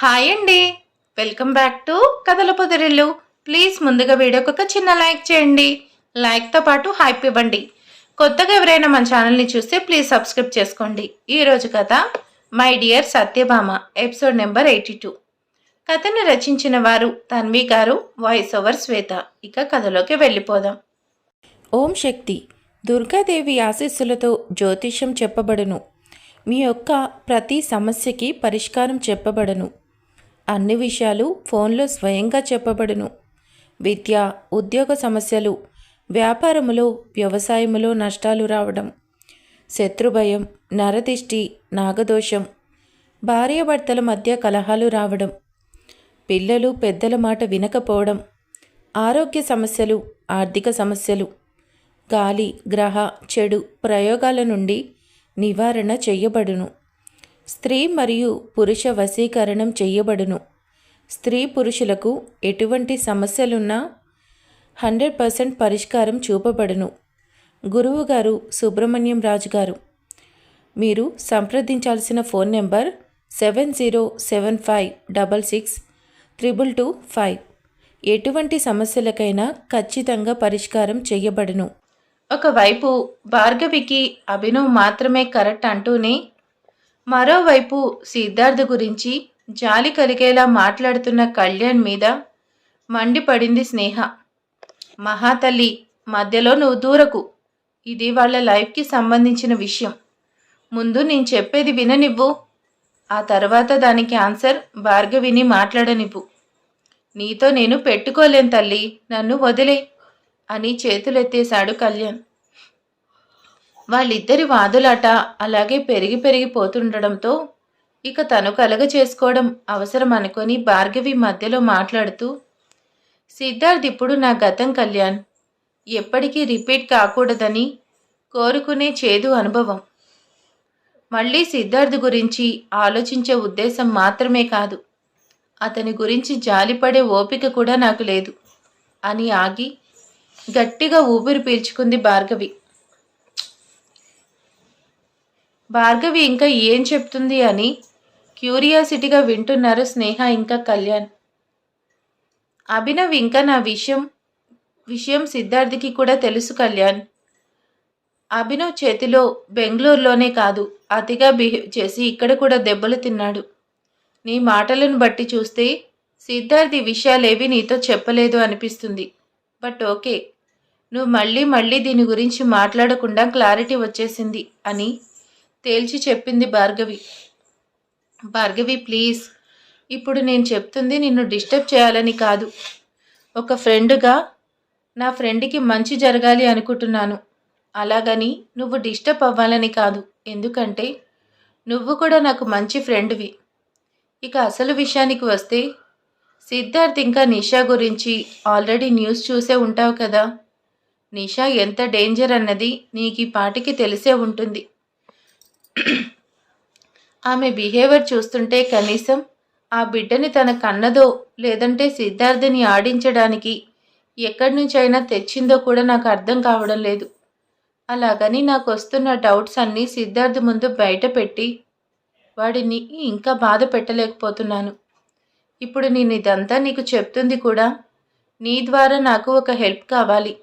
Hi అండి. Welcome back to కథల పొదరిల్లు. Please ముందుగా వీడియోకి ఒక చిన్న లైక్ చేయండి. లైక్తో పాటు హైప్ ఇవ్వండి. కొత్తగా ఎవరైనా మన ఛానల్ని చూస్తే ప్లీజ్ సబ్స్క్రైబ్ చేసుకోండి. ఈరోజు కథ my dear Satyabhama episode number eighty two కథను రచించిన వారు తన్వి గారు వాయిస్ ఓవర్ శ్వేత. ఇక కథలోకి వెళ్ళిపోదాం. ఓం శక్తి. దుర్గాదేవి ఆశీస్సులతో జ్యోతిష్యం చెప్పబడును. మీ యొక్క ప్రతి సమస్యకి పరిష్కారం చెప్పబడను. అన్ని విషయాలు ఫోన్లో స్వయంగా చెప్పబడును. విద్య ఉద్యోగ సమస్యలు వ్యాపారములో వ్యవసాయములో నష్టాలు రావడం శత్రుభయం నరదిష్టి నాగదోషం భార్యాభర్తల మధ్య కలహాలు రావడం పిల్లలు పెద్దల మాట వినకపోవడం ఆరోగ్య సమస్యలు ఆర్థిక సమస్యలు గాలి గ్రహ చెడు ప్రయోగాల నుండి నివారణ చేయబడును. స్త్రీ మరియు పురుష వశీకరణం చేయబడును. స్త్రీ పురుషులకు ఎటువంటి సమస్యలున్నా హండ్రెడ్ పర్సెంట్ పరిష్కారం చూపబడును. గురువు గారు సుబ్రహ్మణ్యం రాజు గారు మీరు సంప్రదించాల్సిన phone number seven zero seven five double six triple two five. ఎటువంటి సమస్యలకైనా ఖచ్చితంగా పరిష్కారం చేయబడును. ఒకవైపు భార్గవికి అభినవ్ మాత్రమే కరెక్ట్ అంటూనే మరోవైపు సిద్ధార్థ్ గురించి జాలి కలిగేలా మాట్లాడుతున్న కళ్యాణ్ మీద మండిపడింది స్నేహ. మహాతల్లి మధ్యలో నువ్వు దూరకు. ఇది వాళ్ళ లైఫ్కి సంబంధించిన విషయం. ముందు నేను చెప్పేది విననివ్వు. ఆ తర్వాత దానికి ఆన్సర్ భార్గవిని మాట్లాడనివ్వు. నీతో నేను పెట్టుకోలేను తల్లి నన్ను వదిలే అని చేతులెత్తేశాడు కళ్యాణ్. వాళ్ళిద్దరి వాదులాట అలాగే పెరిగి పెరిగిపోతుండడంతో ఇక తను కలగ చేసుకోవడం అవసరం అనుకొని భార్గవి మధ్యలో మాట్లాడుతూ సిద్ధార్థ్ ఇప్పుడు నా గతం కళ్యాణ్. ఎప్పటికీ రిపీట్ కాకూడదని కోరుకునే చేదు అనుభవం. మళ్ళీ సిద్ధార్థ్ గురించి ఆలోచించే ఉద్దేశం మాత్రమే కాదు. అతని గురించి జాలిపడే ఓపిక కూడా నాకు లేదు అని ఆగి గట్టిగా ఊపిరి పీల్చుకుంది భార్గవి. భార్గవి ఇంకా ఏం చెప్తుంది అని క్యూరియాసిటీగా వింటున్నారు స్నేహ ఇంకా కళ్యాణ్. అభినవ్ ఇంకా నా విషయం విషయం సిద్ధార్థికి కూడా తెలుసు కళ్యాణ్. అభినవ్ చేతిలో బెంగళూరులోనే కాదు అతిగా బిహేవ్ చేసి ఇక్కడ కూడా దెబ్బలు తిన్నాడు. నీ మాటలను బట్టి చూస్తే సిద్ధార్థి విషయాలేవి నీతో చెప్పలేదు అనిపిస్తుంది. బట్ ఓకే నువ్వు మళ్ళీ మళ్ళీ దీని గురించి మాట్లాడకుండా క్లారిటీ వచ్చేసింది అని తేల్చి చెప్పింది భార్గవి. భార్గవి ప్లీజ్. ఇప్పుడు నేను చెప్తుంది నిన్ను డిస్టర్బ్ చేయాలని కాదు. ఒక ఫ్రెండ్గా నా ఫ్రెండ్కి మంచి జరగాలి అనుకుంటున్నాను. అలాగని నువ్వు డిస్టర్బ్ అవ్వాలని కాదు. ఎందుకంటే నువ్వు కూడా నాకు మంచి ఫ్రెండ్వి. ఇక అసలు విషయానికి వస్తే సిద్ధార్థ్ ఇంకా నిషా గురించి ఆల్రెడీ న్యూస్ చూసే ఉంటావు కదా. నిషా ఎంత డేంజర్ అన్నది నీకు ఈ పాటికి తెలిసే ఉంటుంది. ఆమె బిహేవియర్ చూస్తుంటే కనీసం ఆ బిడ్డని తన కన్నదో లేదంటే సిద్ధార్థని ఆడించడానికి ఎక్కడి నుంచైనా తెచ్చిందో కూడా నాకు అర్థం కావడం లేదు. అలాగని నాకు వస్తున్న డౌట్స్ అన్నీ సిద్ధార్థ్ ముందు బయట పెట్టి వాడిని ఇంకా బాధ పెట్టలేకపోతున్నాను. ఇప్పుడు నేను ఇదంతా నీకు చెప్తుంది కూడా నీ ద్వారా నాకు ఒక హెల్ప్ కావాలి.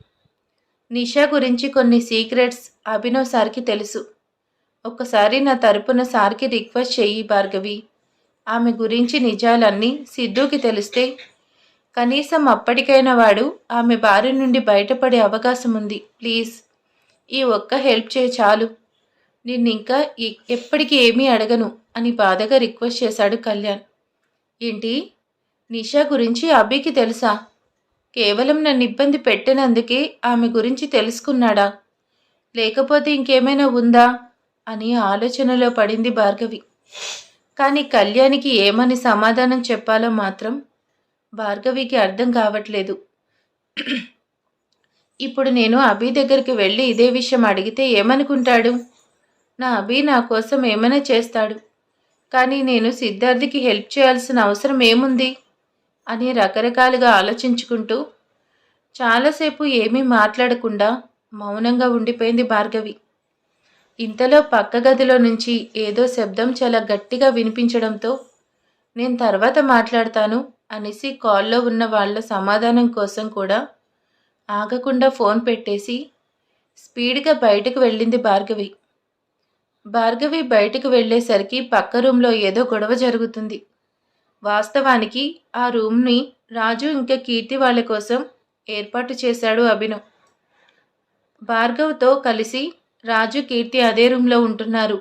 నిషా గురించి కొన్ని సీక్రెట్స్ అభినవ్ సార్కి తెలుసు. ఒక్కసారి నా తరపున సార్కి రిక్వెస్ట్ చెయ్యి భార్గవి. ఆమె గురించి నిజాలన్నీ సిద్ధుకి తెలిస్తే కనీసం అప్పటికైనా వాడు ఆమె బారి నుండి బయటపడే అవకాశం ఉంది. ప్లీజ్ ఈ ఒక్క హెల్ప్ చేయి చాలు. నిన్ను ఇంకా ఎప్పటికీ ఏమీ అడగను అని బాధగా రిక్వెస్ట్ చేశాడు కళ్యాణ్. ఏంటి? నిషా గురించి అభికి తెలుసా? కేవలం నన్ను ఇబ్బంది పెట్టినందుకే ఆమె గురించి తెలుసుకున్నాడా? లేకపోతే ఇంకేమైనా ఉందా? అని ఆలోచనలో పడింది భార్గవి. కానీ కళ్యాణికి ఏమని సమాధానం చెప్పాలో మాత్రం భార్గవికి అర్థం కావట్లేదు. ఇప్పుడు నేను అభి దగ్గరికి వెళ్ళి ఇదే విషయం అడిగితే ఏమనుకుంటాడు? నా అభి నా కోసం ఏమైనా చేస్తాడు. కానీ నేను సిద్ధార్థికి హెల్ప్ చేయాల్సిన అవసరం ఏముంది? అని రకరకాలుగా ఆలోచించుకుంటూ చాలాసేపు ఏమీ మాట్లాడకుండా మౌనంగా ఉండిపోయింది భార్గవి. ఇంతలో పక్క గదిలో నుంచి ఏదో శబ్దం చాలా గట్టిగా వినిపించడంతో నేను తర్వాత మాట్లాడతాను అనేసి కాల్లో ఉన్న వాళ్ళ సమాధానం కోసం కూడా ఆగకుండా ఫోన్ పెట్టేసి స్పీడ్గా బయటకు వెళ్ళింది భార్గవి. భార్గవి బయటకు వెళ్ళేసరికి పక్క రూమ్లో ఏదో గొడవ జరుగుతుంది. వాస్తవానికి ఆ రూమ్ని రాజు ఇంకా కీర్తి వాళ్ళ కోసం ఏర్పాటు చేశాడు అభినవ్. భార్గవ్తో కలిసి రాజు కీర్తి అదే రూమ్లో ఉంటున్నారు.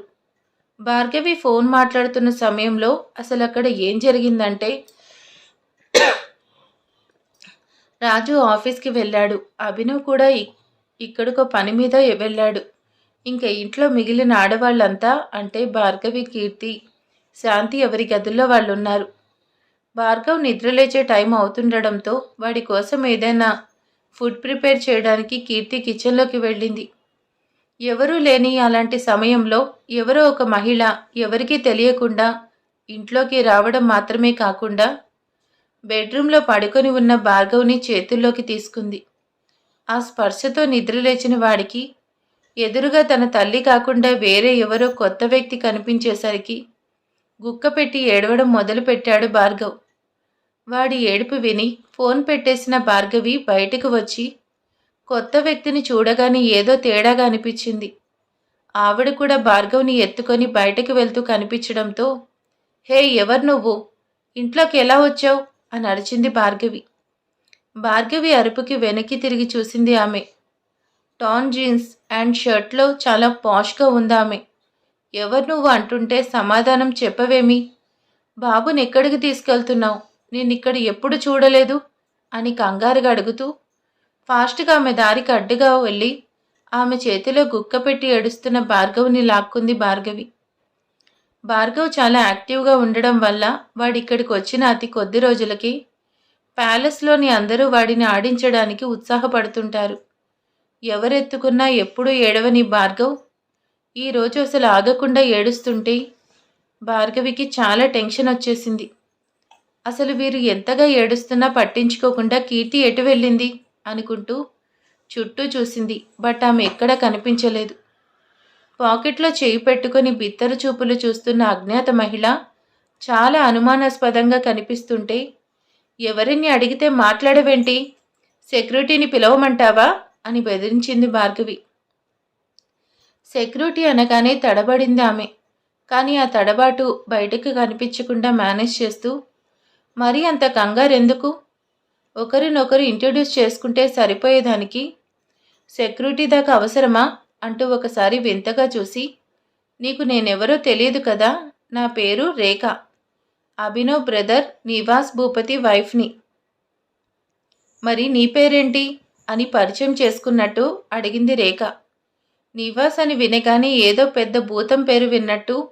భార్గవి ఫోన్ మాట్లాడుతున్న సమయంలో అసలు అక్కడ ఏం జరిగిందంటే రాజు ఆఫీస్కి వెళ్ళాడు. అభినవ్ కూడా ఇక్కడికో పని మీద వెళ్ళాడు. ఇంకా ఇంట్లో మిగిలిన ఆడవాళ్ళంతా అంటే భార్గవి కీర్తి శాంతి ఎవరి గదుల్లో వాళ్ళు ఉన్నారు భార్గవ్ నిద్రలేచే టైం అవుతుండడంతో వాడి కోసం ఏదైనా ఫుడ్ ప్రిపేర్ చేయడానికి కీర్తి కిచెన్లోకి వెళ్ళింది. ఎవరూ లేని అలాంటి సమయంలో ఎవరో ఒక మహిళ ఎవరికీ తెలియకుండా ఇంట్లోకి రావడం మాత్రమే కాకుండా బెడ్రూమ్లో పడుకొని ఉన్న భార్గవ్ని చేతుల్లోకి తీసుకుంది. ఆ స్పర్శతో నిద్రలేచిన వాడికి ఎదురుగా తన తల్లి కాకుండా వేరే ఎవరో కొత్త వ్యక్తి కనిపించేసరికి గుక్క పెట్టి ఏడవడం మొదలుపెట్టాడు భార్గవ్. వాడి ఏడుపు విని ఫోన్ పెట్టేసిన భార్గవి బయటకు వచ్చి కొత్త వ్యక్తిని చూడగానే ఏదో తేడాగా అనిపించింది. ఆవిడ కూడా భార్గవ్ని ఎత్తుకొని బయటకు వెళ్తూ కనిపించడంతో హే ఎవరు నువ్వు? ఇంట్లోకి ఎలా వచ్చావు? అని అరిచింది భార్గవి. భార్గవి అరుపుకి వెనక్కి తిరిగి చూసింది ఆమె. టాన్ జీన్స్ అండ్ షర్ట్లో చాలా పాష్గా ఉంది ఆమె. ఎవరు నువ్వు అంటుంటే సమాధానం చెప్పవేమి? బాబుని ఎక్కడికి తీసుకెళ్తున్నావు? నేను ఇక్కడ ఎప్పుడు చూడలేదు? అని కంగారుగా అడుగుతూ ఫాస్ట్గా ఆమె దారికి అడ్డుగా వెళ్ళి ఆమె చేతిలో గుక్క పెట్టి ఏడుస్తున్న భార్గవ్ని లాక్కుంది భార్గవి. భార్గవ్ చాలా యాక్టివ్గా ఉండడం వల్ల వాడి ఇక్కడికి వచ్చిన అతి కొద్ది రోజులకి ప్యాలెస్లోని అందరూ వాడిని ఆడించడానికి ఉత్సాహపడుతుంటారు. ఎవరెత్తుకున్నా ఎప్పుడూ ఏడవని భార్గవ్ ఈరోజు అసలు ఆగకుండా ఏడుస్తుంటే భార్గవికి చాలా టెన్షన్ వచ్చేసింది. అసలు వీరు ఎంతగా ఏడుస్తున్నా పట్టించుకోకుండా కీర్తి ఎటు వెళ్ళింది? అనుకుంటూ చుట్టూ చూసింది. బట్ ఆమె ఎక్కడా కనిపించలేదు. పాకెట్లో చేయి పెట్టుకుని బిత్తరు చూపులు చూస్తున్న అజ్ఞాత మహిళ చాలా అనుమానాస్పదంగా కనిపిస్తుంటే ఎవరిని అడిగితే మాట్లాడవేంటి? సెక్యూరిటీని పిలవమంటావా? అని బెదిరించింది భార్గవి. సెక్యూరిటీ అనగానే తడబడింది ఆమె. కానీ ఆ తడబాటు బయటకు కనిపించకుండా మేనేజ్ చేస్తూ మరీ అంత కంగారెందుకు? ఒకరినొకరు ఇంట్రడ్యూస్ చేసుకుంటే సరిపోయేదానికి సెక్యూరిటీ దాకా అవసరమా? అంటూ ఒకసారి వింతగా చూసి నీకు నేనెవరో తెలియదు కదా? నా పేరు రేఖ. అభినవ్ బ్రదర్ నివాస్ భూపతి వైఫ్ని మరి నీ పేరేంటి? అని పరిచయం చేసుకున్నట్టు అడిగింది రేఖ. నివాస్ అని వినగానే ఏదో పెద్ద భూతం పేరు విన్నట్టు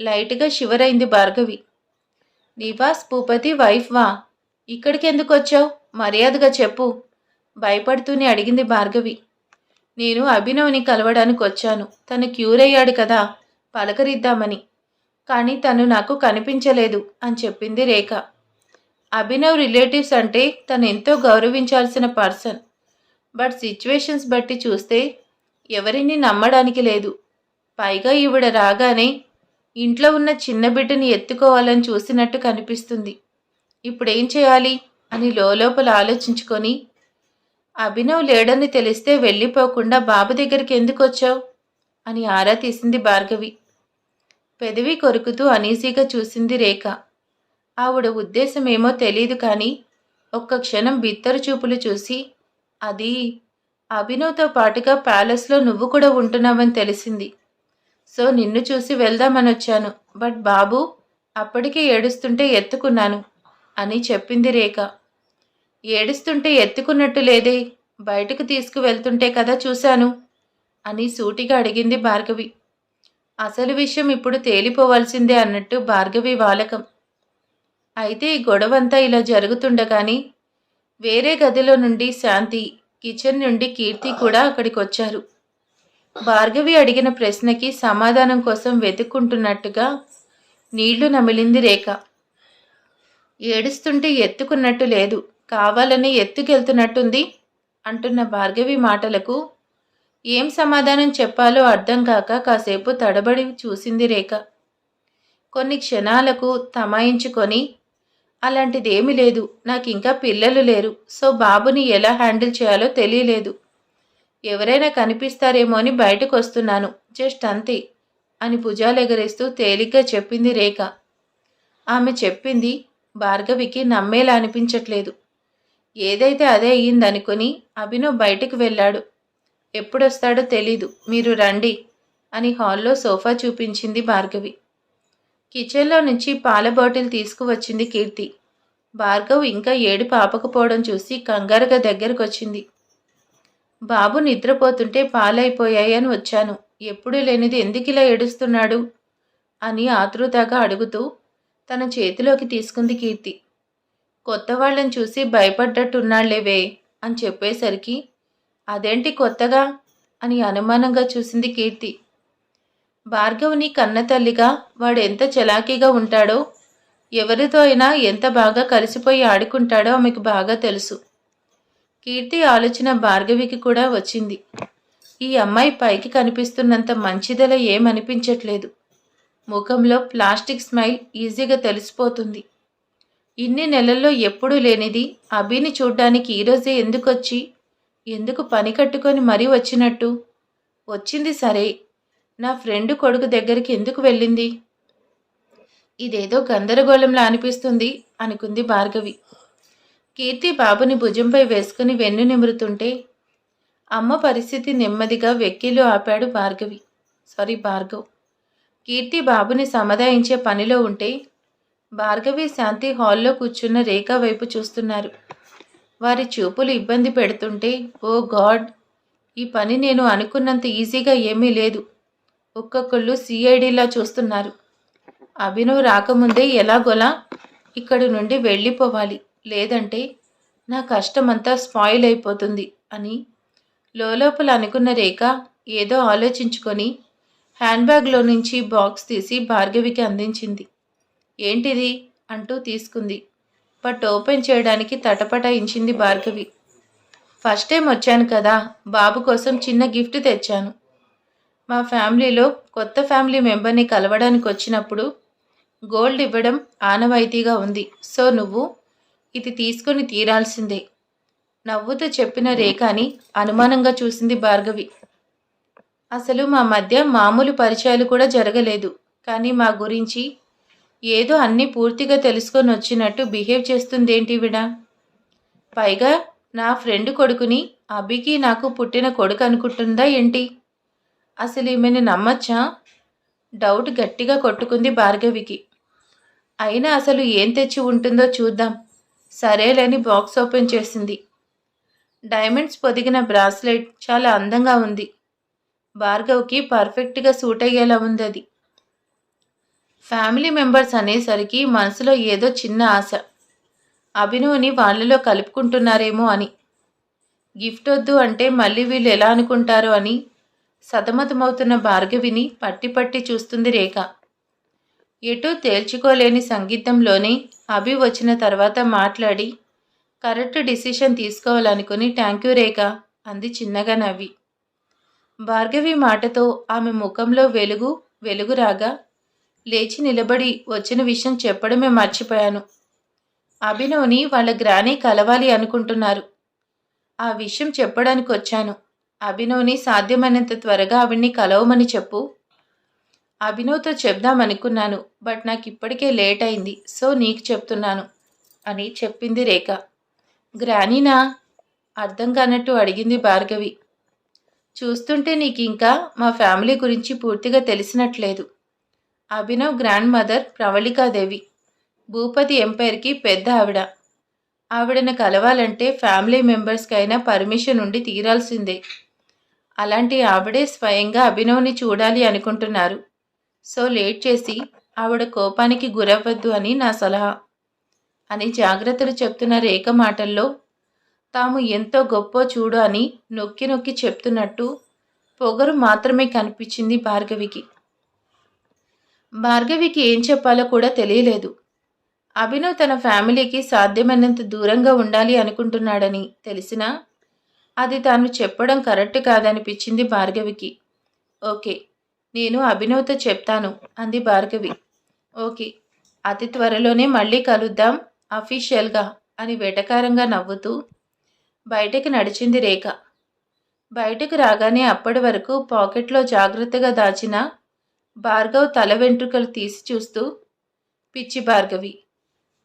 లైట్గా షివరైంది భార్గవి. నివాస్ భూపతి వైఫ్ వా? ఇక్కడికి ఎందుకు వచ్చావు మర్యాదగా చెప్పు. భయపడుతూనే అడిగింది భార్గవి. నేను అభినవ్ని కలవడానికి వచ్చాను తను క్యూర్ అయ్యాడు కదా పలకరిద్దామని. కానీ తను నాకు కనిపించలేదు అని చెప్పింది రేఖ. అభినవ్ రిలేటివ్స్ అంటే తను ఎంతో గౌరవించాల్సిన పర్సన్. బట్ సిచ్యువేషన్స్ బట్టి చూస్తే ఎవరిని నమ్మడానికి లేదు. పైగా ఈవిడ రాగానే ఇంట్లో ఉన్న చిన్న బిడ్డని ఎత్తుకోవాలని చూసినట్టు కనిపిస్తుంది. ఇప్పుడేం చేయాలి? అని లోపల ఆలోచించుకొని అభినవ్ లేడని తెలిస్తే వెళ్ళిపోకుండా బాబు దగ్గరికి ఎందుకు వచ్చావు? అని ఆరా తీసింది భార్గవి. పెదవి కొరుకుతూ అనీజీగా చూసింది రేఖ. ఆవిడ ఉద్దేశం ఏమో తెలియదు కానీ ఒక్క క్షణం బిత్తరు చూపులు చూసి అది అభినవ్తో పాటుగా ప్యాలెస్లో నువ్వు కూడా ఉంటున్నావని తెలిసింది. సో నిన్ను చూసి వెళ్దామని వచ్చాను. బట్ బాబు అప్పటికే ఏడుస్తుంటే ఎత్తుకున్నాను. అని చెప్పింది రేఖ. ఏడుస్తుంటే ఎత్తుకున్నట్టు లేదే బయటకు తీసుకువెళ్తుంటే కదా చూశాను అని సూటిగా అడిగింది భార్గవి. అసలు విషయం ఇప్పుడు తేలిపోవాల్సిందే అన్నట్టు భార్గవి వాలకం. అయితే ఈ గొడవంతా ఇలా జరుగుతుండగాని వేరే గదిలో నుండి శాంతి కిచెన్ నుండి కీర్తి కూడా అక్కడికి వచ్చారు భార్గవి అడిగిన ప్రశ్నకి సమాధానం కోసం వెతుక్కుంటున్నట్టుగా నీళ్ళు నమిలింది రేఖ. ఏడుస్తుంటే ఎత్తుకున్నట్టు లేదు. కావాలని ఎత్తుకెళ్తున్నట్టుంది అంటున్న భార్గవి మాటలకు. ఏం సమాధానం చెప్పాలో అర్థం కాక కాసేపు తడబడి చూసింది రేఖ. కొన్ని క్షణాలకు తమాయించుకొని అలాంటిదేమీ లేదు. నాకు ఇంకా పిల్లలు లేరు. సో బాబుని ఎలా హ్యాండిల్ చేయాలో తెలియలేదు. ఎవరైనా కనిపిస్తారేమో అని బయటకు వస్తున్నాను జస్ట్ అంతే అని భుజాలు ఎగరేస్తూ తేలిగ్గా చెప్పింది రేఖ. ఆమె చెప్పింది భార్గవికి నమ్మేలా అనిపించట్లేదు. ఏదైతే అదే అయ్యిందనుకుని అభినవ్ బయటకు వెళ్ళాడు. ఎప్పుడొస్తాడో తెలీదు. మీరు రండి అని హాల్లో సోఫా చూపించింది భార్గవి. కిచెన్లో నుంచి పాల బాటిల్ తీసుకువచ్చింది కీర్తి. భార్గవ్ ఇంకా ఏడు పాపకపోవడం చూసి కంగారుగా దగ్గరకు వచ్చింది బాబు నిద్రపోతుంటే పాలైపోయాయని వచ్చాను. ఎప్పుడూ లేనిది ఎందుకు ఇలా ఏడుస్తున్నాడు? అని ఆతృతగా అడుగుతూ తన చేతిలోకి తీసుకుంది కీర్తి. కొత్త వాళ్ళని చూసి భయపడ్డట్టున్నాళ్ళేవే అని చెప్పేసరికి అదేంటి కొత్తగా? అని అనుమానంగా చూసింది కీర్తి. భార్గవుని కన్న తల్లిగా చలాకీగా ఉంటాడో ఎవరితో అయినా ఎంత బాగా కలిసిపోయి ఆడుకుంటాడో ఆమెకు బాగా తెలుసు. కీర్తి ఆలోచన భార్గవికి కూడా వచ్చింది. ఈ అమ్మాయి పైకి కనిపిస్తున్నంత మంచిదల ఏమనిపించట్లేదు. ముఖంలో ప్లాస్టిక్ స్మైల్ ఈజీగా తెలిసిపోతుంది. ఇన్ని నెలల్లో ఎప్పుడూ లేనిది అభిని చూడ్డానికి ఈరోజే ఎందుకొచ్చి? ఎందుకు పని కట్టుకొని మరీ వచ్చినట్టు? వచ్చింది సరే. నా ఫ్రెండ్ కొడుకు దగ్గరికి ఎందుకు వెళ్ళింది? ఇదేదో గందరగోళంలా అనిపిస్తుంది అనుకుంది భార్గవి. కీర్తి బాబుని భుజంపై వేసుకుని వెన్ను నిమురుతుంటే అమ్మ పరిస్థితి నెమ్మదిగా వెక్కిలు ఆపాడు భార్గవి. సారీ భార్గవ్. కీర్తి బాబుని సమాధాయించే పనిలో ఉంటే భార్గవి శాంతి హాల్లో కూర్చున్న రేఖ వైపు చూస్తున్నారు. వారి చూపులు ఇబ్బంది పెడుతుంటే ఓ గాడ్ ఈ పని నేను అనుకున్నంత ఈజీగా ఏమీ లేదు. ఒక్కొక్కళ్ళు సిఐడిలా చూస్తున్నారు. అభినవ్ రాకముందే ఎలాగోలా ఇక్కడి నుండి వెళ్ళిపోవాలి. లేదంటే నా కష్టమంతా స్పాయిల్ అయిపోతుంది అని లోపల అనుకున్న రేఖ ఏదో ఆలోచించుకొని హ్యాండ్ బ్యాగ్లో నుంచి బాక్స్ తీసి భార్గవికి అందించింది. ఏంటిది? అంటూ తీసుకుంది. బట్ ఓపెన్ చేయడానికి తటపటాయించింది భార్గవి. ఫస్ట్ టైం వచ్చాను కదా బాబు కోసం చిన్న గిఫ్ట్ తెచ్చాను. మా ఫ్యామిలీలో కొత్త ఫ్యామిలీ మెంబర్ని కలవడానికి వచ్చినప్పుడు గోల్డ్ ఇవ్వడం ఆనవాయితీగా ఉంది. సో నువ్వు ఇది తీసుకొని తీరాల్సిందే. నవ్వుతూ చెప్పిన రేఖాని అనుమానంగా చూసింది భార్గవి. అసలు మా మధ్య మామూలు పరిచయాలు కూడా జరగలేదు. కానీ మా గురించి ఏదో అన్నీ పూర్తిగా తెలుసుకొని వచ్చినట్టు బిహేవ్ చేస్తుందేంటి విడా పైగా నా ఫ్రెండ్ కొడుకుని అభికి నాకు పుట్టిన కొడుకు అనుకుంటుందా ఏంటి? అసలు ఈమెని నమ్మచ్చా? డౌట్ గట్టిగా కొట్టుకుంది భార్గవికి. అయినా అసలు ఏం తెచ్చి ఉంటుందో చూద్దాం. సరేలేని బాక్స్ ఓపెన్ చేసింది. డైమండ్స్ పొదిగిన బ్రాస్లెట్ చాలా అందంగా ఉంది. భార్గవ్కి పర్ఫెక్ట్గా సూట్ అయ్యేలా ఉంది అది ఫ్యామిలీ మెంబర్స్ అనేసరికి మనసులో ఏదో చిన్న ఆశ. అభినవ్ని వాళ్ళలో కలుపుకుంటున్నారేమో అని. గిఫ్ట్ వద్దు అంటే మళ్ళీ వీళ్ళు ఎలా అనుకుంటారో అని సతమతమవుతున్న భార్గవిని పట్టి పట్టి చూస్తుంది రేఖ. ఎటూ తేల్చుకోలేని సంగీతంలోనే అభి వచ్చిన తర్వాత మాట్లాడి కరెక్ట్ డిసిషన్ తీసుకోవాలనుకుని థ్యాంక్ యూ రేఖ అంది చిన్నగా నవ్వి. భార్గవి మాటతో ఆమె ముఖంలో వెలుగు వెలుగు రాగా లేచి నిలబడి వచ్చిన విషయం చెప్పడమే మర్చిపోయాను. అభినవ్ని వాళ్ళ గ్రాని కలవాలి అనుకుంటున్నారు. ఆ విషయం చెప్పడానికి వచ్చాను. అభినవ్ని సాధ్యమైనంత త్వరగా ఆవిడ్ని కలవమని చెప్పు. అభినవ్తో చెప్దామనుకున్నాను బట్ నాకు ఇప్పటికే లేట్ అయింది సో నీకు చెప్తున్నాను అని చెప్పింది రేఖ. గ్రానీనా? అర్థం కానట్టు అడిగింది భార్గవి. చూస్తుంటే నీకు ఇంకా మా ఫ్యామిలీ గురించి పూర్తిగా తెలిసినట్లేదు. Abhinav grand mother Pravalikadevi. Bhupathi ఎంపైర్కి పెద్ద ఆవిడ. ఆవిడను కలవాలంటే ఫ్యామిలీ మెంబర్స్కైనా పర్మిషన్ ఉండి తీరాల్సిందే. అలాంటి ఆవిడే స్వయంగా అభినవ్ని చూడాలి అనుకుంటున్నారు. సో లేట్ చేసి ఆవిడ కోపానికి గురవ్వద్దు అని నా సలహా. అని జాగ్రత్తలు చెప్తున్న రేఖ మాటల్లో తాము ఎంతో గొప్ప చూడు అని నొక్కి నొక్కి చెప్తున్నట్టు పొగరు మాత్రమే కనిపించింది భార్గవికి. భార్గవికి ఏం చెప్పాలో కూడా తెలియలేదు. అభినవ్ తన ఫ్యామిలీకి సాధ్యమైనంత దూరంగా ఉండాలి అనుకుంటున్నాడని తెలిసినా అది తాను చెప్పడం కరెక్ట్ కాదనిపించింది భార్గవికి. ఓకే నేను అభినవ్తో చెప్తాను అంది భార్గవి. ఓకే అతి త్వరలోనే మళ్ళీ కలుద్దాం అఫీషియల్గా అని వెటకారంగా నవ్వుతూ బయటకి నడిచింది రేఖ. బయటకు రాగానే అప్పటి వరకు పాకెట్లో జాగ్రత్తగా దాచిన భార్గవ్ తల వెంట్రుకలు తీసి చూస్తూ పిచ్చి భార్గవి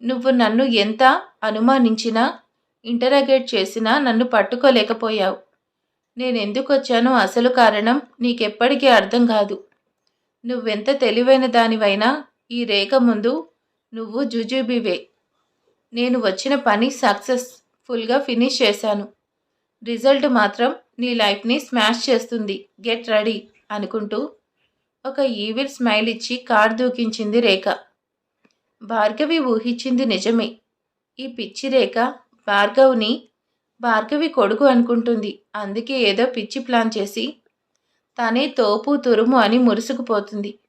నువ్వు నన్ను ఎంత అనుమానించినా ఇంటరాగేట్ చేసినా నన్ను పట్టుకోలేకపోయావు. నేనెందుకు వచ్చానో అసలు కారణం నీకెప్పటికీ అర్థం కాదు. నువ్వెంత తెలివైన దానివైనా ఈ రేఖ ముందు నువ్వు జుజుబివే. నేను వచ్చిన పని సక్సెస్ ఫుల్గా ఫినిష్ చేశాను. రిజల్ట్ మాత్రం నీ లైఫ్ని స్మాష్ చేస్తుంది. గెట్ రెడీ అనుకుంటూ ఒక ఈవిల్ స్మైల్ ఇచ్చి కార్ దూకించింది రేఖ. భార్గవి ఊహించింది నిజమే. ఈ పిచ్చి రేఖ భార్గవ్ని భార్గవి కొడుకు అనుకుంటుంది. అందుకే ఏదో పిచ్చి ప్లాన్ చేసి తనే తోపు తురుము అని మురుసుకుపోతుంది.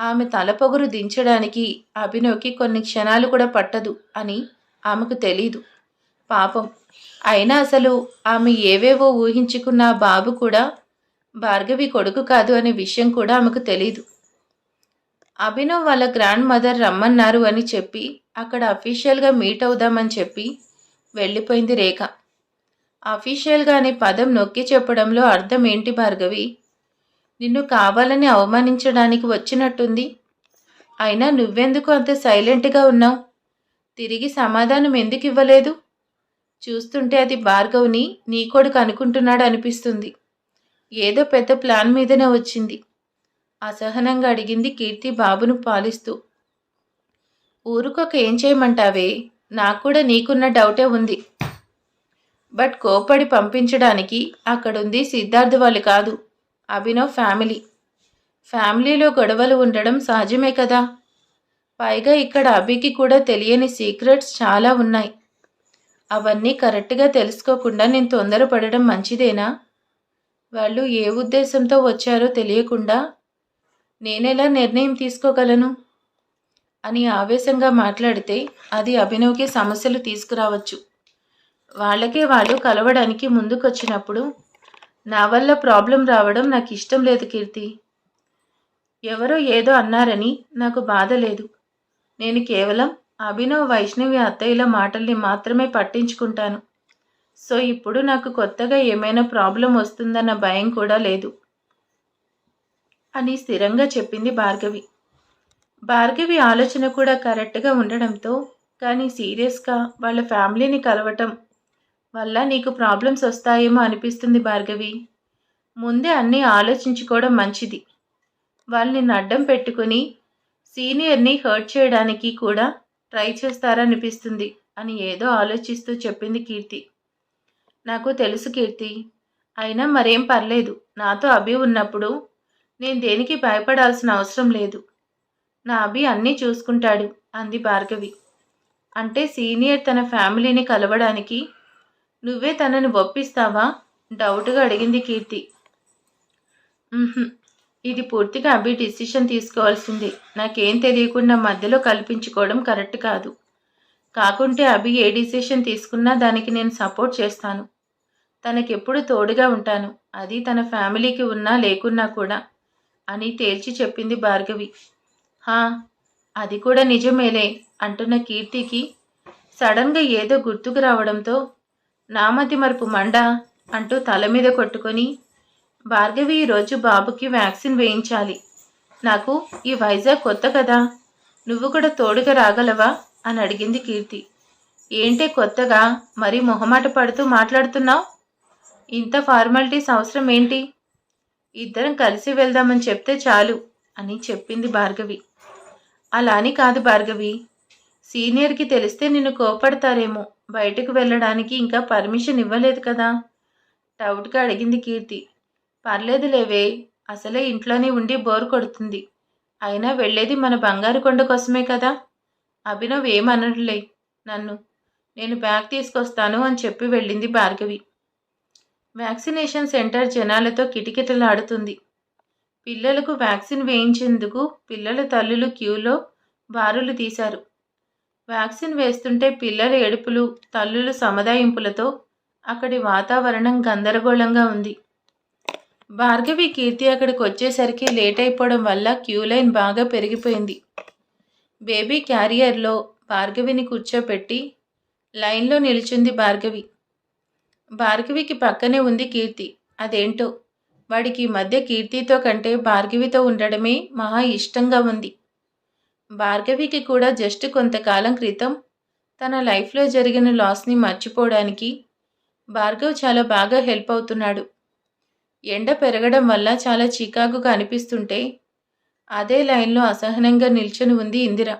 ఆమె తలపొగురు దించడానికి అభినవ్కి కొన్ని క్షణాలు కూడా పట్టదు అని ఆమెకు తెలీదు. పాపం. అయినా అసలు ఆమె ఏవేవో ఊహించుకున్న బాబు కూడా భార్గవి కొడుకు కాదు అనే విషయం కూడా ఆమెకు తెలీదు. అభినవ్ వాళ్ళ గ్రాండ్ మదర్ రమ్మన్నారు అని చెప్పి అక్కడ అఫీషియల్గా మీట్ అవుదామని చెప్పి వెళ్ళిపోయింది రేఖ. అఫీషియల్గా అనే పదం నొక్కి చెప్పడంలో అర్థం ఏంటి భార్గవి? నిన్ను కావాలని అవమానించడానికి వచ్చినట్టుంది. అయినా నువ్వెందుకు అంత సైలెంట్గా ఉన్నావు? తిరిగి సమాధానం ఎందుకు ఇవ్వలేదు? చూస్తుంటే అది భార్గవ్ని నీ కొడుకు అనుకుంటున్నాడు అనిపిస్తుంది. ఏదో పెద్ద ప్లాన్ మీదనే వచ్చింది. అసహనంగా అడిగింది కీర్తి బాబును పాలిస్తూ. ఊరుకొక ఏం చేయమంటావే? నాకు కూడా నీకున్న డౌటే ఉంది. బట్ కోపడి పంపించడానికి అక్కడుంది సిద్ధార్థ్ వాళ్ళు కాదు అభినవ్ ఫ్యామిలీ. ఫ్యామిలీలో గొడవలు ఉండడం సహజమే కదా? పైగా ఇక్కడ అభికి కూడా తెలియని సీక్రెట్స్ చాలా ఉన్నాయి. అవన్నీ కరెక్ట్గా తెలుసుకోకుండా నేను తొందరపడడం మంచిదేనా? వాళ్ళు ఏ ఉద్దేశంతో వచ్చారో తెలియకుండా నేనెలా నిర్ణయం తీసుకోగలను? అని ఆవేశంగా మాట్లాడితే అది అభినవ్కి సమస్యలు తీసుకురావచ్చు. వాళ్ళకే వాళ్ళు కలవడానికి ముందుకొచ్చినప్పుడు నా వల్ల ప్రాబ్లం రావడం నాకు ఇష్టం లేదు కీర్తి. ఎవరో ఏదో అన్నారని నాకు బాధ లేదు. నేను కేవలం అభినవ్ వైష్ణవి అత్తయ్యల మాటల్ని మాత్రమే పట్టించుకుంటాను. సో ఇప్పుడు నాకు కొత్తగా ఏమైనా ప్రాబ్లం వస్తుందన్న భయం కూడా లేదు. అని స్థిరంగా చెప్పింది భార్గవి. భార్గవి ఆలోచన కూడా కరెక్ట్గా ఉండడంతో కానీ సీరియస్గా వాళ్ళ ఫ్యామిలీని కలవటం వల్ల నీకు ప్రాబ్లమ్స్ వస్తాయేమో అనిపిస్తుంది భార్గవి. ముందే అన్నీ ఆలోచించుకోవడం మంచిది. వాళ్ళని అడ్డం పెట్టుకుని సీనియర్ని హర్ట్ చేయడానికి కూడా ట్రై చేస్తారనిపిస్తుంది అని ఏదో ఆలోచిస్తూ చెప్పింది కీర్తి. నాకు తెలుసు కీర్తి. అయినా మరేం పర్లేదు. నాతో అభి ఉన్నప్పుడు నేను దేనికి భయపడాల్సిన అవసరం లేదు. నా అభి అన్నీ చూసుకుంటాడు అంది భార్గవి. అంటే సీనియర్ తన ఫ్యామిలీని కలవడానికి నువ్వే తనని ఒప్పిస్తావా? డౌట్గా అడిగింది కీర్తి. ఇది పూర్తిగా అభి డిసిషన్ తీసుకోవాల్సింది. నాకేం తెలియకుండా మధ్యలో కల్పించుకోవడం కరెక్ట్ కాదు. కాకుంటే అభి ఏ డిసిషన్ తీసుకున్నా దానికి నేను సపోర్ట్ చేస్తాను. తనకెప్పుడు తోడుగా ఉంటాను. అది తన ఫ్యామిలీకి ఉన్నా లేకున్నా కూడా అని తేల్చి చెప్పింది భార్గవి. హా అది కూడా నిజమేలే అంటున్న కీర్తికి సడన్గా ఏదో గుర్తుకు రావడంతో నామతి మరపు మండ అంటూ తల మీద కొట్టుకొని భార్గవి ఈరోజు బాబుకి వ్యాక్సిన్ వేయించాలి. నాకు ఈ వైజాగ్ కొత్త కదా. నువ్వు కూడా తోడుగా రాగలవా? అని అడిగింది కీర్తి. ఏంటే కొత్తగా? మరీ మొహమాట పడుతూ మాట్లాడుతున్నావు? ఇంత ఫార్మాలిటీస్ అవసరం ఏంటి? ఇద్దరం కలిసి వెళ్దామని చెప్తే చాలు అని చెప్పింది భార్గవి. అలా అని కాదు భార్గవి. సీనియర్కి తెలిస్తే నిన్ను కోపడతారేమో. బయటకు వెళ్ళడానికి ఇంకా పర్మిషన్ ఇవ్వలేదు కదా? డౌట్గా అడిగింది కీర్తి. పర్లేదు లేవే అసలే ఇంట్లోనే ఉండి బోర్ కొడుతుంది. అయినా వెళ్ళేది మన బంగారు కొండ కోసమే కదా? అభినవ్ ఏమనడులే నన్ను నేను బ్యాగ్ తీసుకొస్తాను అని చెప్పి వెళ్ళింది భార్గవి. వ్యాక్సినేషన్ సెంటర్ జనాలతో కిటకిటలాడుతుంది. పిల్లలకు వ్యాక్సిన్ వేయించేందుకు పిల్లల తల్లులు క్యూలో బారులు తీశారు. వ్యాక్సిన్ వేస్తుంటే పిల్లల ఏడుపులు తల్లులు సముదాయింపులతో అక్కడి వాతావరణం గందరగోళంగా ఉంది. భార్గవి కీర్తి అక్కడికి వచ్చేసరికి లేట్ అయిపోవడం వల్ల క్యూ లైన్ బాగా పెరిగిపోయింది. బేబీ క్యారియర్లో భార్గవిని కూర్చోపెట్టి లైన్లో నిలిచింది భార్గవి. భార్గవికి పక్కనే ఉంది కీర్తి. అదేంటో? వాడికి మధ్య కీర్తితో కంటే భార్గవితో ఉండడమే మహా ఇష్టంగా ఉంది. భార్గవికి కూడా జస్ట్ కొంతకాలం క్రితం తన లైఫ్లో జరిగిన లాస్ని మర్చిపోవడానికి భార్గవ్ చాలా బాగా హెల్ప్ అవుతున్నాడు. ఎండ పెరగడం వల్ల చాలా చికాకుగా అనిపిస్తుంటే అదే లైన్లో అసహనంగా నిల్చొని ఉంది ఇందిర.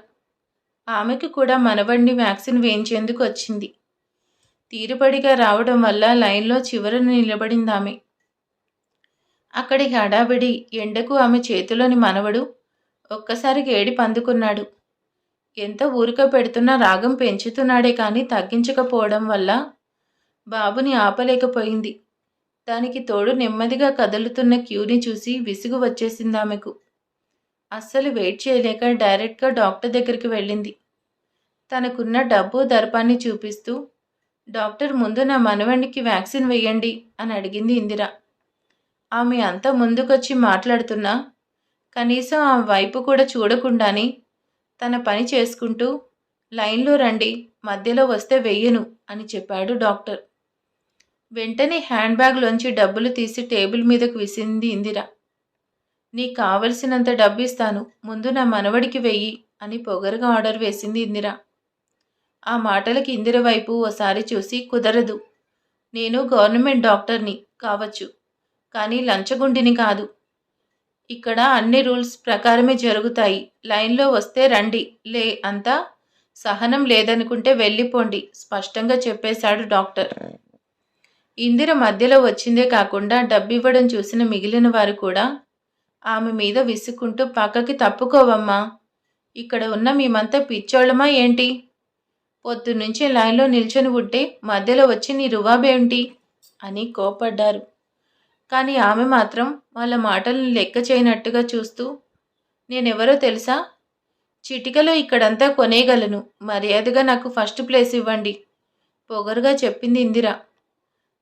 ఆమెకు కూడా మనవడిని వ్యాక్సిన్ వేయించేందుకు వచ్చింది. తీరుబడిగా రావడం వల్ల లైన్లో చివరన నిలబడింది ఆమె అక్కడికి హడావిడి ఎండకు ఆమె చేతిలోని మనవడు ఒక్కసారికి ఏడి పందుకున్నాడు. ఎంత ఊరిక పెడుతున్నా రాగం పెంచుతున్నాడే కానీ తగ్గించకపోవడం వల్ల బాబుని ఆపలేకపోయింది. దానికి తోడు నెమ్మదిగా కదులుతున్న క్యూని చూసి విసుగు వచ్చేసింది ఆమెకు. అస్సలు వెయిట్ చేయలేక డైరెక్ట్గా డాక్టర్ దగ్గరికి వెళ్ళింది. తనకున్న డబ్బు దర్పాన్ని చూపిస్తూ డాక్టర్ ముందు నా మనవడికి వ్యాక్సిన్ వేయండి అని అడిగింది ఇందిర. ఆమె అంతా ముందుకొచ్చి మాట్లాడుతున్నా కనీసం ఆ వైపు కూడా చూడకుండానే తన పని చేసుకుంటూ లైన్లో రండి మధ్యలో వస్తే వెయ్యను అని చెప్పాడు డాక్టర్. వెంటనే హ్యాండ్ బ్యాగ్లోంచి డబ్బులు తీసి టేబుల్ మీదకు విసింది ఇందిర. నీకు కావలసినంత డబ్బు ఇస్తాను ముందు నా మనవడికి వెయ్యి అని పొగరుగా ఆర్డర్ వేసింది ఇందిర. ఆ మాటలకి ఇందిర వైపు ఓసారి చూసి కుదరదు. నేను గవర్నమెంట్ డాక్టర్ని కావచ్చు. కానీ లంచగుండిని కాదు. ఇక్కడ అన్ని రూల్స్ ప్రకారమే జరుగుతాయి. లైన్లో వస్తే రండి. లే అంతా సహనం లేదనుకుంటే వెళ్ళిపోండి స్పష్టంగా చెప్పేశాడు డాక్టర్. ఇందిర మధ్యలో వచ్చిందే కాకుండా డబ్బివ్వడం చూసిన మిగిలిన వారు కూడా ఆమె మీద విసుక్కుంటూ పక్కకి తప్పుకోవమ్మా. ఇక్కడ ఉన్న మేమంతా పిచ్చోళ్ళమా ఏంటి? పొద్దున్నుంచి లైన్లో నిల్చొని ఉంటే మధ్యలో వచ్చి నీ రువాబేంటి అని కోపడ్డారు కానీ ఆమె మాత్రం వాళ్ళ మాటలను లెక్క చేయనట్టుగా చూస్తూ నేనెవరో తెలుసా? చిటికలో ఇక్కడంతా కొనేయగలను. మర్యాదగా నాకు ఫస్ట్ ప్లేస్ ఇవ్వండి. పొగరుగా చెప్పింది ఇందిర.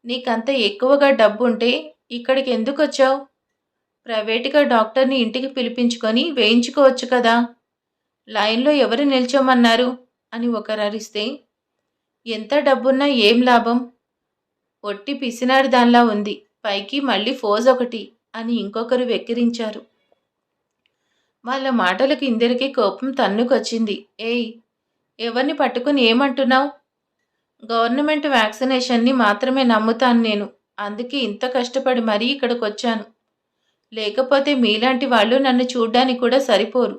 నీకంత ఎక్కువగా డబ్బు ఉంటే ఇక్కడికి ఎందుకు వచ్చావు ప్రైవేటుగా డాక్టర్ని ఇంటికి పిలిపించుకొని వేయించుకోవచ్చు కదా. లైన్లో ఎవరు నిల్చోమన్నారు? అని ఒకరు అరిస్తే ఎంత డబ్బున్నా ఏం లాభం? ఒట్టి పిసినారి దానిలా ఉంది. పైకి మళ్ళీ ఫోజ్ ఒకటి అని ఇంకొకరు వెక్కిరించారు. వాళ్ళ మాటలకు ఇందరికీ కోపం తన్నుకొచ్చింది. ఏయ్ ఎవరిని పట్టుకుని ఏమంటున్నావు? గవర్నమెంట్ వ్యాక్సినేషన్ని మాత్రమే నమ్ముతాను నేను. అందుకే ఇంత కష్టపడి మరీ ఇక్కడికి వచ్చాను లేకపోతే మీలాంటి వాళ్ళు నన్ను చూడ్డానికి కూడా సరిపోరు.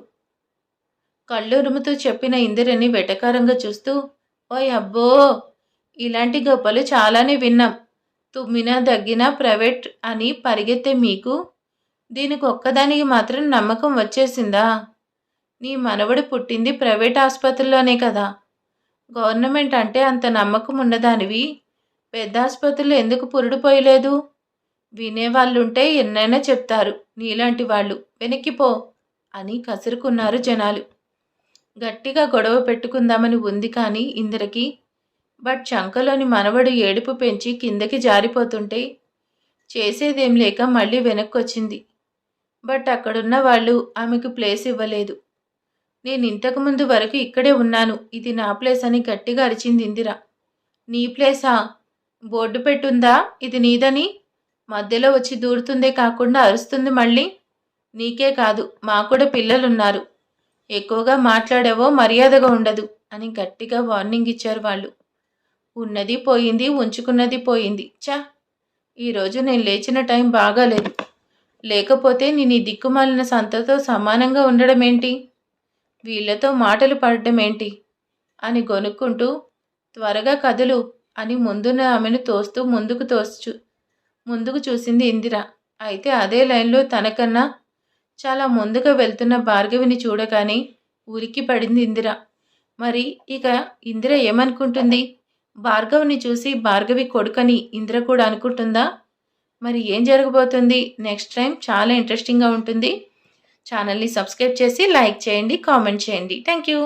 కళ్ళురుముతూ చెప్పిన ఇందిరని వెటకారంగా చూస్తూ ఓయ్ అబ్బో! ఇలాంటి గొప్పలు చాలానే విన్నాం. తుమ్మినా దగ్గినా ప్రైవేట్ అని పరిగెత్తే మీకు దీనికి ఒక్కదానికి మాత్రం నమ్మకం వచ్చేసిందా? నీ మనవడు పుట్టింది ప్రైవేట్ ఆసుపత్రిలోనే కదా. గవర్నమెంట్ అంటే అంత నమ్మకం ఉన్నదానివి. పెద్ద ఆసుపత్రులు ఎందుకు పురుడుపోయలేదు వినేవాళ్ళుంటే ఎన్నైనా చెప్తారు నీలాంటి వాళ్ళు. వెనక్కిపో అని కసురుకున్నారు జనాలు. గట్టిగా గొడవ పెట్టుకుందామని ఉంది కానీ ఇందరికి. బట్ చంకలోని మనవడు ఏడుపు పెంచి కిందకి జారిపోతుంటే చేసేదేం లేక మళ్ళీ వెనక్కొచ్చింది. బట్ అక్కడున్న వాళ్ళు ఆమెకు ప్లేస్ ఇవ్వలేదు. నేను ఇంతకుముందు వరకు ఇక్కడే ఉన్నాను. ఇది నా ప్లేస్ అని గట్టిగా అరిచింది ఇందిర. నీ ప్లేసా? బోర్డు పెట్టుందా? ఇది నీదని? మధ్యలో వచ్చి దూరుతుందే కాకుండా అరుస్తుంది మళ్ళీ? నీకే కాదు మా కూడా పిల్లలున్నారు. ఎక్కువగా మాట్లాడావో మర్యాదగా ఉండదు అని గట్టిగా వార్నింగ్ ఇచ్చారు వాళ్ళు. ఉన్నది పోయింది ఉంచుకున్నది పోయింది. చా ఈరోజు నేను లేచిన టైం బాగాలేదు. లేకపోతే నేను ఈ దిక్కుమాలిన సంతతో సమానంగా ఉండడం ఏంటి వీళ్ళతో మాటలు పడటమేంటి? ఏంటి అని గొనుక్కుంటూ త్వరగా కదులు అని ముందున్న ఆమెను తోస్తూ ముందుకు తోచు ముందుకు చూసింది ఇందిర. అయితే అదే లైన్లో తనకన్నా చాలా ముందుగా వెళ్తున్న భార్గవిని చూడగానే ఉరికి పడింది ఇందిర. మరి ఇక ఇందిర ఏమనుకుంటుంది? భార్గవిని చూసి భార్గవి కొడుకని ఇందిర కూడా అనుకుంటుందా? మరి ఏం జరగబోతుంది? నెక్స్ట్ టైం చాలా ఇంట్రెస్టింగ్గా ఉంటుంది. ఛానల్ని సబ్స్క్రైబ్ చేసి లైక్ చేయండి కామెంట్ చేయండి. Thank you